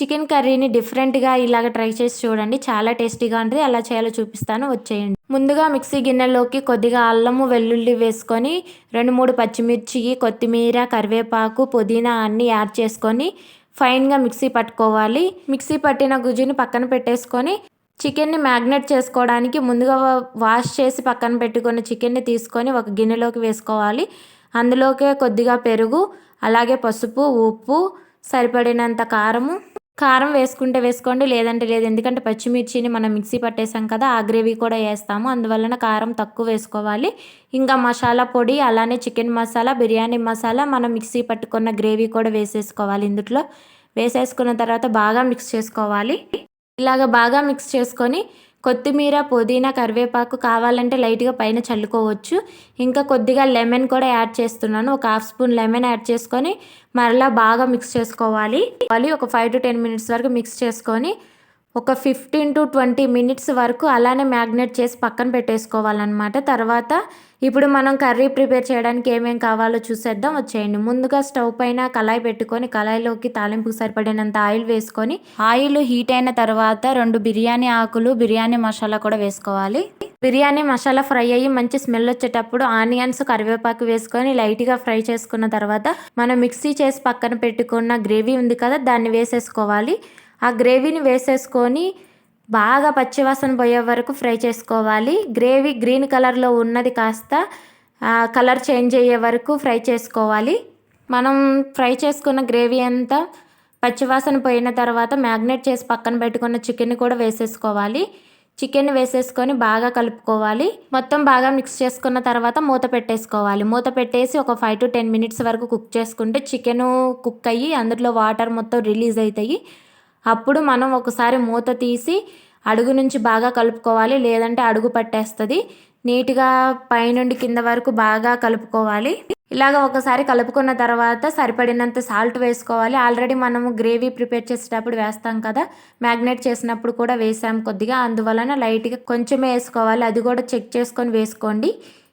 Chicken కర్రీని డిఫరెంట్గా ఇలాగ ట్రై చేసి చూడండి. చాలా టేస్టీగా ఉంటుంది. ఎలా చేయాలో చూపిస్తాను. వచ్చేయండి. ముందుగా మిక్సీ గిన్నెలోకి కొద్దిగా అల్లము వెల్లుల్లి వేసుకొని రెండు మూడు పచ్చిమిర్చి కొత్తిమీర కరివేపాకు పుదీనా అన్నీ యాడ్ చేసుకొని ఫైన్గా మిక్సీ పట్టుకోవాలి. మిక్సీ పట్టిన గుజ్జుని పక్కన పెట్టేసుకొని చికెన్ని మ్యాగ్నెట్ చేసుకోవడానికి ముందుగా వాష్ చేసి పక్కన పెట్టుకున్న చికెన్ని తీసుకొని ఒక గిన్నెలోకి వేసుకోవాలి. అందులోకే కొద్దిగా పెరుగు అలాగే పసుపు ఉప్పు సరిపడినంత కారము కారం వేసుకుంటే వేసుకోండి లేదంటే లేదు. ఎందుకంటే పచ్చిమిర్చిని మనం మిక్సీ పట్టేసాం కదా ఆ గ్రేవీ కూడా వేస్తాము. అందువలన కారం తక్కువ వేసుకోవాలి. ఇంకా మసాలా పొడి అలానే చికెన్ మసాలా బిర్యానీ మసాలా మనం మిక్సీ పట్టుకున్న గ్రేవీ కూడా వేసేసుకోవాలి ఇందులో వేసేసుకున్న తర్వాత బాగా మిక్స్ చేసుకోవాలి. ఇలాగ బాగా మిక్స్ చేసుకొని కొత్తిమీర పుదీనా కరివేపాకు కావాలంటే లైట్గా పైన చల్లుకోవచ్చు. ఇంకా కొద్దిగా లెమన్ కూడా యాడ్ చేస్తున్నాను. ఒక హాఫ్ స్పూన్ లెమన్ యాడ్ చేసుకొని మరలా బాగా మిక్స్ చేసుకోవాలి. మళ్ళీ ఒక ఫైవ్ టు టెన్ మినిట్స్ వరకు మిక్స్ చేసుకొని ఒక ఫిఫ్టీన్ టు ట్వంటీ మినిట్స్ వరకు అలానే మ్యాగ్నేట్ చేసి పక్కన పెట్టేసుకోవాలన్నమాట. తర్వాత ఇప్పుడు మనం కర్రీ ప్రిపేర్ చేయడానికి ఏమేమి కావాలో చూసేద్దాం. వచ్చేయండి. ముందుగా స్టవ్ పైన కళాయి పెట్టుకొని కళాయిలోకి తాలింపుకు సరిపడినంత ఆయిల్ వేసుకొని ఆయిల్ హీట్ అయిన తర్వాత రెండు బిర్యానీ ఆకులు బిర్యానీ మసాలా కూడా వేసుకోవాలి. బిర్యానీ మసాలా ఫ్రై అయ్యి మంచి స్మెల్ వచ్చేటప్పుడు ఆనియన్స్ కరివేపాకు వేసుకొని లైట్గా ఫ్రై చేసుకున్న తర్వాత మనం మిక్సీ చేసి పక్కన పెట్టుకున్న గ్రేవీ ఉంది కదా దాన్ని వేసేసుకోవాలి. ఆ గ్రేవీని వేసేసుకొని బాగా పచ్చివాసన పోయే వరకు ఫ్రై చేసుకోవాలి. గ్రేవీ గ్రీన్ కలర్లో ఉన్నది కాస్త కలర్ చేంజ్ అయ్యే వరకు ఫ్రై చేసుకోవాలి. మనం ఫ్రై చేసుకున్న గ్రేవీ అంతా పచ్చివాసన పోయిన తర్వాత మ్యాగ్నేట్ చేసి పక్కన పెట్టుకున్న చికెన్ కూడా వేసేసుకోవాలి. చికెన్ వేసేసుకొని బాగా కలుపుకోవాలి. మొత్తం బాగా మిక్స్ చేసుకున్న తర్వాత మూత పెట్టేసుకోవాలి. మూత పెట్టేసి ఒక ఫైవ్ టు టెన్ మినిట్స్ వరకు కుక్ చేసుకుంటే చికెన్ కుక్ అయ్యి అందులో వాటర్ మొత్తం రిలీజ్ అవుతాయి. అప్పుడు మనం ఒకసారి మూత తీసి అడుగు నుంచి బాగా కలుపుకోవాలి లేదంటే అడుగు పట్టేస్తుంది. నీట్గా పైనుండి కింద వరకు బాగా కలుపుకోవాలి. ఇలాగ ఒకసారి కలుపుకున్న తర్వాత సరిపడినంత సాల్ట్ వేసుకోవాలి. ఆల్రెడీ మనము గ్రేవీ ప్రిపేర్ చేసేటప్పుడు వేస్తాం కదా మ్యాగ్నేట్ చేసినప్పుడు కూడా వేసాం కొద్దిగా. అందువలన లైట్గా కొంచెమే వేసుకోవాలి. అది కూడా చెక్ చేసుకొని వేసుకోండి.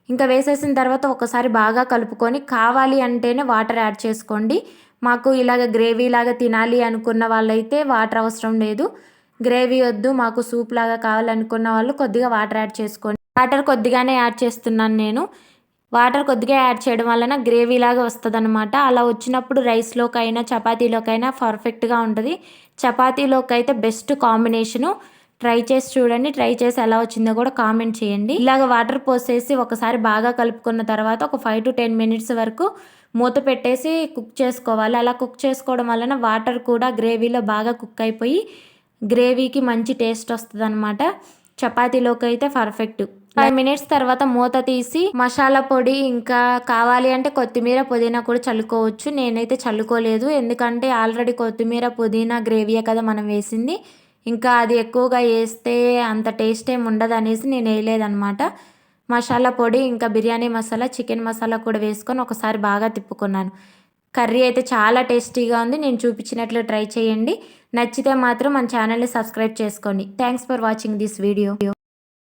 ఇంకా వేసేసిన తర్వాత ఒకసారి బాగా కలుపుకొని కావాలి అంటేనే వాటర్ యాడ్ చేసుకోండి. మాకు ఇలాగ గ్రేవీ లాగా తినాలి అనుకున్న వాళ్ళైతే వాటర్ అవసరం లేదు. గ్రేవీ వద్దు మాకు సూప్ లాగా కావాలనుకున్న వాళ్ళు కొద్దిగా వాటర్ యాడ్ చేసుకోండి. వాటర్ కొద్దిగానే యాడ్ చేస్తున్నాను నేను. వాటర్ కొద్దిగా యాడ్ చేయడం వలన గ్రేవీ లాగా వస్తుంది అనమాట అలా వచ్చినప్పుడు రైస్లోకైనా చపాతీలోకైనా పర్ఫెక్ట్గా ఉంటుంది. చపాతీలోకి అయితే బెస్ట్ కాంబినేషను. ట్రై చేసి చూడండి. ట్రై చేసి ఎలా వచ్చిందో కూడా కామెంట్ చేయండి. ఇలాగ వాటర్ పోసేసి ఒకసారి బాగా కలుపుకున్న తర్వాత ఒక ఫైవ్ టు టెన్ మినిట్స్ వరకు మూత పెట్టేసి కుక్ చేసుకోవాలి. అలా కుక్ చేసుకోవడం వలన వాటర్ కూడా గ్రేవీలో బాగా కుక్ అయిపోయి గ్రేవీకి మంచి టేస్ట్ వస్తుంది అనమాట చపాతీలోకి అయితే పర్ఫెక్ట్. ఫైవ్ మినిట్స్ తర్వాత మూత తీసి మసాలా పొడి ఇంకా కావాలి అంటే కొత్తిమీర పుదీనా కూడా చల్లుకోవచ్చు. నేనైతే చల్లుకోలేదు. ఎందుకంటే ఆల్రెడీ కొత్తిమీర పుదీనా గ్రేవీయే కదా మనం వేసింది. ఇంకా అది ఎక్కువగా వేస్తే అంత టేస్ట్ ఏమి ఉండదు అనేసి నేను వేయలేదనమాట మసాలా పొడి ఇంకా బిర్యానీ మసాలా చికెన్ మసాలా కూడా వేసుకొని ఒకసారి బాగా తిప్పుకున్నాను. కర్రీ అయితే చాలా టేస్టీగా ఉంది. నేను చూపించినట్లు ట్రై చేయండి. నచ్చితే మాత్రం మన ఛానల్ని సబ్స్క్రైబ్ చేసుకోండి. Thanks for watching this video.